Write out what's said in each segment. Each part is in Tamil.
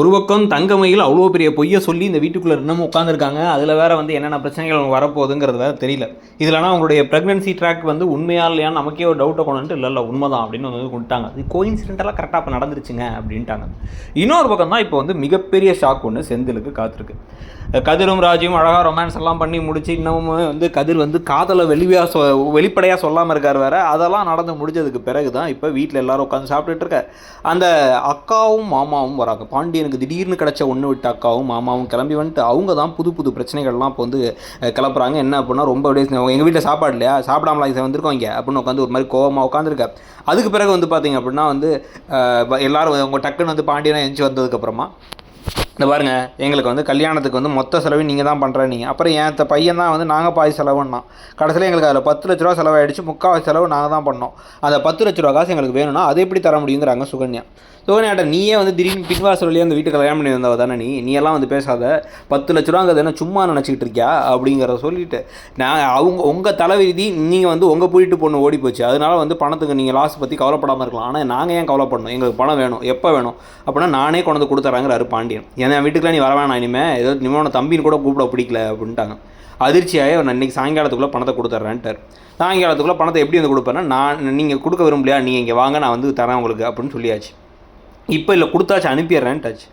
ஒரு பக்கம் தங்கமயில் அவ்வளோ பெரிய பொய்யை சொல்லி இந்த வீட்டுக்குள்ளே இன்னமும் உட்காந்துருக்காங்க அதில் வேறு வந்து என்னென்ன பிரச்சனைகள் வரப்போகுதுங்கிறது வேறு தெரியல. இதில் அவங்களுடைய ப்ரெக்னன்சி ட்ராக் வந்து உண்மையா இல்லையான்னு நமக்கே ஒரு டவுட்டை கொண்டு இல்லை இல்லை உண்மைதான் அப்படின்னு வந்து கொண்டுட்டாங்க இது கோயின்சிடென்டலாக கரெக்டாக இப்போ நடந்துருச்சுங்க அப்படின்ட்டாங்க. இன்னொரு பக்கம் தான் இப்போ வந்து மிகப்பெரிய ஷாக் ஒன்று செந்திலுக்கு காத்திருக்கு. கதிரும் ராஜியும் அழகாக ரொமான்ஸ் எல்லாம் பண்ணி முடிச்சு இன்னமும் வந்து கதிர் வந்து காதலை வெளியாக சொ வெளிப்படையாக சொல்லாமல் இருக்கார் வேற. அதெல்லாம் நடந்து முடிஞ்சதுக்கு பிறகு தான் இப்போ வீட்டில் எல்லாரும் உட்காந்து சாப்பிட்டுட்டு இருக்க அந்த அக்காவும் மாமாவும் வராங்க. எனக்கு திடீர்னு கிடச்ச ஒன்று விட்டு அக்காவும் மாமாவும் கிளம்பி வந்துட்டு அவங்க தான் புது புது பிரச்சனைகள்லாம் இப்போ வந்து கிளப்புறாங்க. என்ன அப்படின்னா ரொம்ப அப்படியே எங்கள் வீட்டில் சாப்பாடு இல்லையா? சாப்பிடாமலா இதை வந்திருக்கோம் இங்கே அப்படின்னு உட்காந்து ஒரு மாதிரி கோவமாக உட்காந்துருக்க அதுக்கு பிறகு வந்து பார்த்தீங்க அப்படின்னா வந்து எல்லாரும் அவங்க டக்குன்னு வந்து பாண்டியனாக எழுந்து வந்ததுக்கப்புறமா இந்த பாருங்க எங்களுக்கு வந்து கல்யாணத்துக்கு வந்து மொத்த செலவு நீங்கள் தான் பண்ணுற நீங்கள் அப்புறம் என் த- பையன் தான் வந்து நாங்கள் பாதி செலவுன்னா. கடைசியில் எங்களுக்கு அதில் பத்து லட்ச ரூபா செலவாயிடுச்சு முக்கால் செலவு நாங்கள் தான் பண்ணோம். அந்த பத்து லட்ச ரூபா காசு எங்களுக்கு வேணும்னா அதை எப்படி தர முடியுங்கிறாங்க சுகன்யா. சுகன்யாட்ட நீயே வந்து திடீர்னு பின்வாசல் வழியாக அந்த வீட்டுக்கு கல்யாணம் பண்ணி வந்தவ தானே நீ? நீ எல்லாம் வந்து பேசாத. பத்து லட்ச ரூபாங்கிறது என்ன சும்மா நினச்சிக்கிட்டு இருக்கியா? அப்படிங்கிறத சொல்லிட்டு நான் அவங்க உங்கள் தலைவிதி நீங்கள் வந்து உங்கள் போயிட்டு பொண்ணு ஓடி போச்சு. அதனால வந்து பணத்துக்கு நீங்கள் லாஸ் பற்றி கவலைப்படாமல் இருக்கலாம். ஆனால் நாங்கள் ஏன் கவலைப்படணும்? எங்களுக்கு பணம் வேணும். எப்போ வேணும்? அப்படின்னா நானே கொண்டு வந்து கொடுத்துறாங்கிறாரு பாண்டியன். ஏன்னா என் வீட்டுக்குலாம் நீ வர வேணாம் இனிமேல் ஏதோ இனிமேல் தம்பின்னு கூட கூப்பிட பிடிக்கல அப்படின்ட்டாங்க. அதிர்ச்சியாகி நான் இன்றைக்கி சாயங்காலத்துக்குள்ளே பணத்தை கொடுத்துட்றேன்ட்டார். சாயங்காலத்துக்குள்ளே பணத்தை எப்படி வந்து கொடுப்பேன்னா நான் நீங்கள் கொடுக்க விரும்பலையா நீங்கள் இங்கே வாங்க நான் வந்து தரேன் உங்களுக்கு அப்படின்னு சொல்லியாச்சு. இப்போ இல்லை கொடுத்தாச்சு அனுப்பிடுறேன்ட்டாச்சு.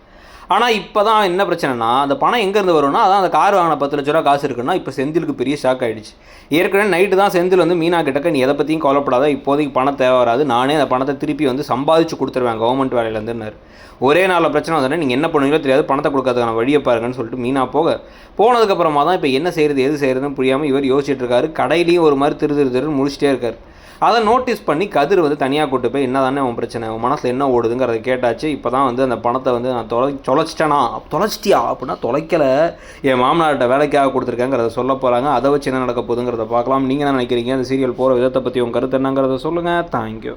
ஆனால் இப்போ தான் என்ன பிரச்சனைனா அந்த பணம் எங்கேருந்து வரும்னா அதான் அந்த கார் வாங்கின பத்து லட்ச ரூபா காசு இருக்குன்னா இப்போ செந்திலுக்கு பெரிய ஷாக் ஆகிடுச்சு ஏற்கனவே நைட்டு தான் செந்தில் வந்து மீனா கிட்டக்க நீ எதை பற்றியும் கவலைப்படாத இப்போதைக்கு பணம் தேவை வராது. நானே அந்த பணத்தை திருப்பி வந்து சம்பாதிச்சு கொடுத்துருவேன் கவர்மெண்ட் வேலையிலேருந்துன்னாரு ஒரே நாளில் பிரச்சனை வந்தோடனே நீங்கள் என்ன பண்ணுவீங்களோ தெரியாது பணத்தை கொடுக்கறதுக்கான வழியை பாருங்கன்னு சொல்லிட்டு மீனா போக. போனதுக்கப்புறமா தான் இப்போ என்ன செய்கிறது எது செய்கிறதுன்னு புரியாமல் இவர் யோசிச்சுட்டு இருக்காரு. கடையிலையும் ஒரு மாதிரி திரு திரு திருன்னு முடிச்சிட்டே இருக்கார். அதை நோட்டீஸ் பண்ணி கதிர் வந்து தனியாக கூட்டு போய் என்ன தானே உன் பிரச்சனை? உன் மனசில் என்ன ஓடுதுங்கிறத கேட்டாச்சு. இப்போ தான் வந்து அந்த பணத்தை வந்து நான் தொலை தொலைச்சிட்டேனா? தொலைச்சிட்டியா அப்படின்னா தொலைக்கலை. என் மாமனார்கிட்ட வேலைக்காக கொடுத்துருக்காங்கிறத சொல்ல போகிறாங்க அதை வச்சு என்ன நடக்க போகுதுங்கிறத பார்க்கலாம். நீங்கள் என்ன நினைக்கிறீங்க? அந்த சீரியல் போகிற விதத்தை பற்றி உங்கள் கருத்து என்னங்கிறத சொல்லுங்கள் தேங்க்யூ